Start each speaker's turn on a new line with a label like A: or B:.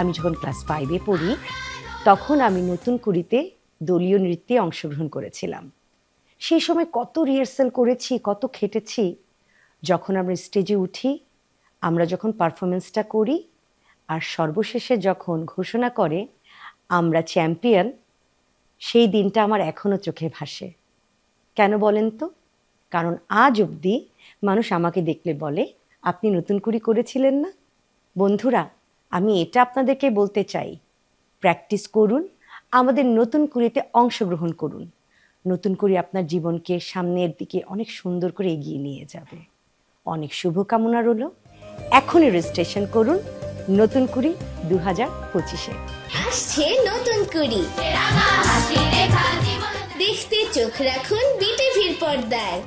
A: আমি যখন ক্লাস ফাইভে পড়ি, তখন আমি নতুন কুড়িতে দলীয় নৃত্যে অংশগ্রহণ করেছিলাম। সেই সময় কত রিহার্সাল করেছি, কত খেটেছি। যখন আমরা স্টেজে উঠি, আমরা যখন পারফরমেন্সটা করি, আর সর্বশেষে যখন ঘোষণা করে, আমরা চ্যাম্পিয়ন সেই দিনটা আমার এখনও চোখে ভাসে। কেন বলেন তো? কারণ আজ অবধি মানুষ আমাকে দেখলে বলে, আপনি নতুন কুড়ি করেছিলেন না? বন্ধুরা আমি এটা আপনাদেরকে বলতে চাই। প্র্যাকটিস করুন আমাদের নতুন কুড়িতে অংশগ্রহণ করুন। নতুন করে আপনার জীবনকে সামনের দিকে অনেক সুন্দর করে এগিয়ে নিয়ে যাবে। অনেক শুভকামনা রইল। এখনই রেজিস্ট্রেশন করুন নতুন কুড়ি দু হাজার পঁচিশে।
B: আসছে নতুন কুড়ি। দেখতে চোখ রাখুন বিটিভির পর্দায়।